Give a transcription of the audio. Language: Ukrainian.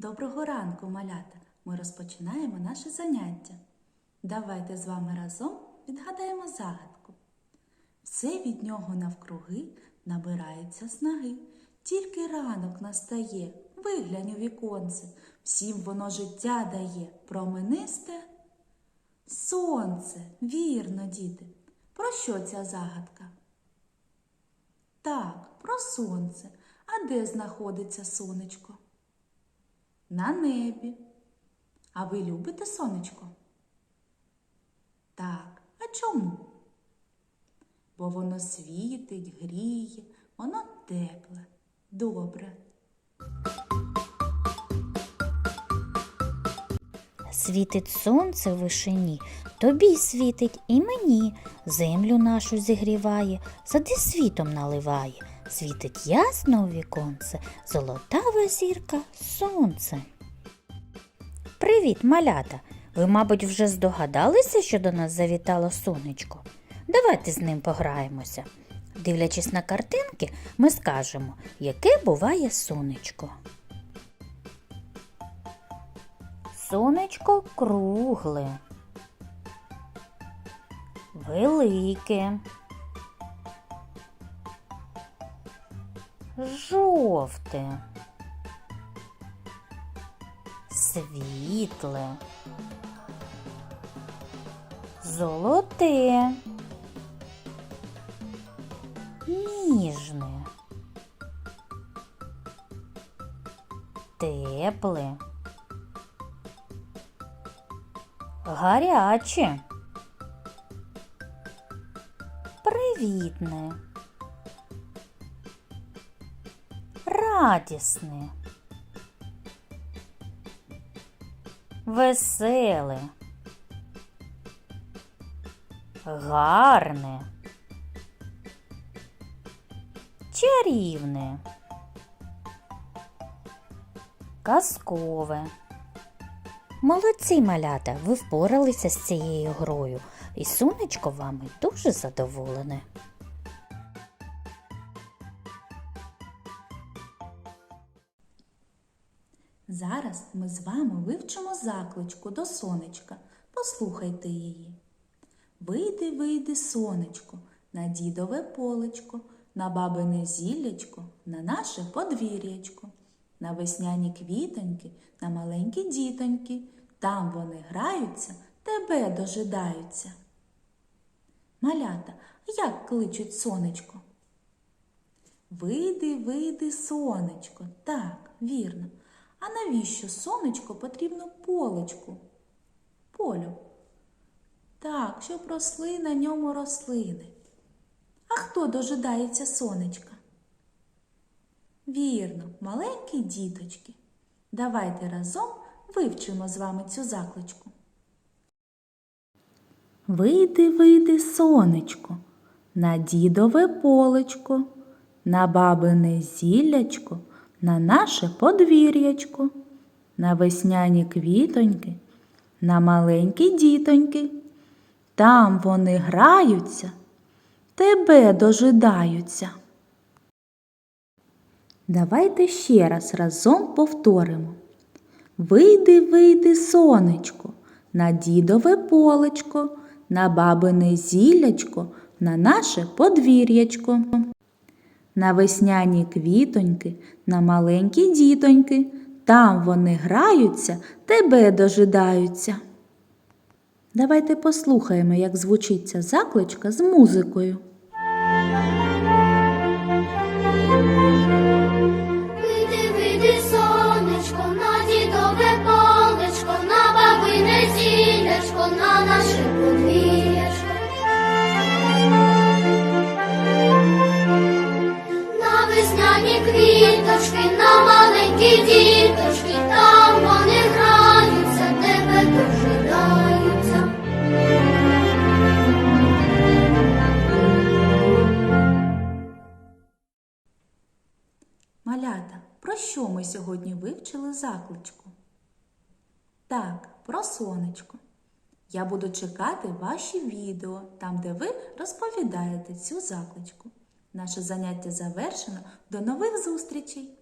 Доброго ранку, малята! Ми розпочинаємо наше заняття. Давайте з вами разом відгадаємо загадку. Все від нього навкруги набирається снаги. Тільки ранок настає, виглянь у віконце, всім воно життя дає, променисте сонце. Вірно, діти. Про що ця загадка? Так, про сонце. А де знаходиться сонечко? На небі. А ви любите сонечко? Так, а чому? Бо воно світить, гріє, воно тепле, добре. Світить сонце в вишині, тобі світить і мені, землю нашу зігріває, сади світом наливає, світить ясно у віконце, золотава зірка сонце. Привіт, малята! Ви, мабуть, вже здогадалися, що до нас завітало сонечко? Давайте з ним пограємося. Дивлячись на картинки, ми скажемо, яке буває сонечко. Сонечко кругле, велике, жовте, світле, золоте, ніжне, тепле. Гаряче. Привітне. Радісне. Веселе. Гарне. Чарівне. Казкове. Молодці, малята, ви впоралися з цією грою, і сонечко вами дуже задоволене. Зараз ми з вами вивчимо закличку до сонечка. Послухайте її. Вийди, вийди, сонечко, на дідове полечко, на бабине зіллячко, на наше подвір'ячко, на весняні квітоньки, на маленькі дітоньки. Там вони граються, тебе дожидаються. Малята, як кличуть сонечко? Вийди, вийди, сонечко. Так, вірно. А навіщо сонечко потрібно полечку? Полю. Так, щоб росли на ньому рослини. А хто дожидається сонечка? Вірно, маленькі діточки. Давайте разом вивчимо з вами цю закличку. Вийди, вийди, сонечко, на дідове полечко, на бабине зіллячко, на наше подвір'ячко, на весняні квітоньки, на маленькі дітоньки. Там вони граються, тебе дожидаються. Давайте ще раз разом повторимо. Вийди, вийди, сонечко, на дідове полечко, на бабине зіллячко, на наше подвір'ячко. На весняні квітоньки, на маленькі дітоньки. Там вони граються, тебе дожидаються. Давайте послухаємо, як звучить ця закличка з музикою. Квіточки, на маленькі діточки, там вони граються, тебе дожидаються. Малята, про що ми сьогодні вивчили закличку? Так, про сонечко. Я буду чекати ваші відео, там, де ви розповідаєте цю закличку. Наше заняття завершено. До нових зустрічей!